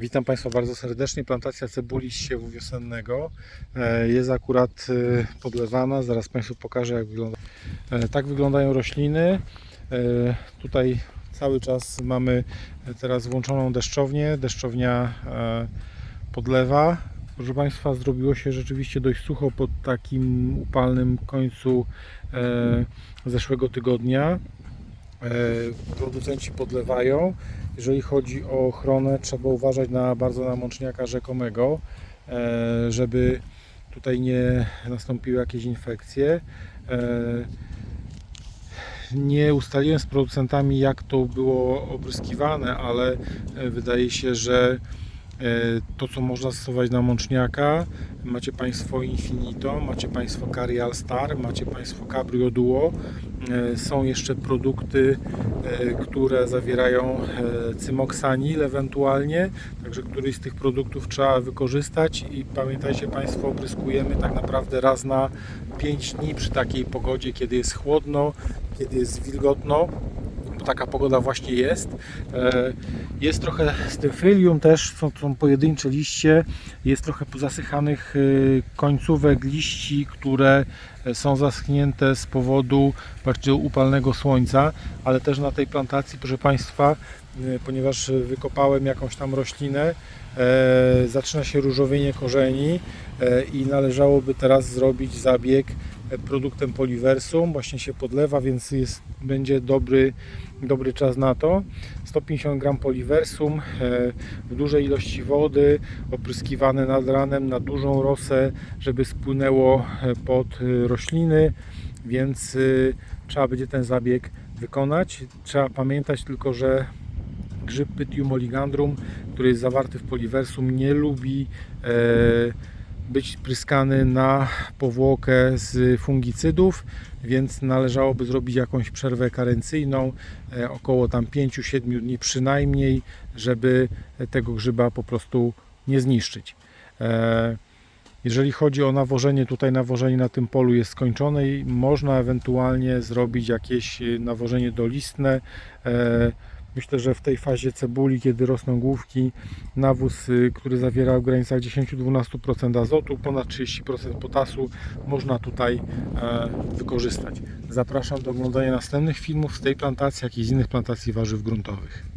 Witam Państwa bardzo serdecznie. Plantacja cebuli z siewu wiosennego e, jest akurat e, podlewana. Zaraz Państwu pokażę jak wygląda. E, Tak wyglądają rośliny. Tutaj cały czas mamy teraz włączoną deszczownię. Deszczownia podlewa. Proszę Państwa, zrobiło się rzeczywiście dość sucho po takim upalnym końcu zeszłego tygodnia. E, Producenci podlewają. Jeżeli chodzi o ochronę, trzeba uważać na bardzo na mączniaka rzekomego, e, żeby tutaj nie nastąpiły jakieś infekcje. E, Nie ustaliłem z producentami, jak to było opryskiwane, ale wydaje się, że to, co można stosować na mączniaka, macie Państwo Infinito, macie Państwo Carial Star, macie Państwo Cabrio Duo. E, Są jeszcze produkty, e, które zawierają e, cymoksanil ewentualnie, także któryś z tych produktów trzeba wykorzystać i pamiętajcie Państwo, opryskujemy tak naprawdę raz na 5 dni przy takiej pogodzie, kiedy jest chłodno, kiedy jest wilgotno taka pogoda właśnie jest. Jest trochę styfylium też, są, są pojedyncze liście, jest trochę pozasychanych e, końcówek liści, które są zaschnięte z powodu bardzo upalnego słońca, ale też na tej plantacji, proszę Państwa, e, ponieważ wykopałem jakąś tam roślinę, e, zaczyna się różowienie korzeni e, i należałoby teraz zrobić zabieg e, produktem Poliversum, właśnie się podlewa, więc jest, będzie dobry, dobry czas na to. 150 gram Poliversum e, w dużej ilości wody, opryskiwane nad ranem na dużą rosę, żeby spłynęło e, pod e, rośliny, więc e, trzeba będzie ten zabieg wykonać. Trzeba pamiętać tylko, że grzyb Pythium oligandrum, który jest zawarty w Poliversum, nie lubi e, być pryskany na powłokę z fungicydów, więc należałoby zrobić jakąś przerwę karencyjną, e, około tam 5-7 dni przynajmniej, żeby tego grzyba po prostu nie zniszczyć. Jeżeli chodzi o nawożenie, tutaj nawożenie na tym polu jest skończone i można ewentualnie zrobić jakieś e, nawożenie dolistne. E, Myślę, że w tej fazie cebuli, kiedy rosną główki, nawóz, y, który zawiera w granicach 10-12% azotu, ponad 30% potasu, można tutaj e, wykorzystać. Zapraszam do oglądania następnych filmów z tej plantacji, jak i z innych plantacji warzyw gruntowych.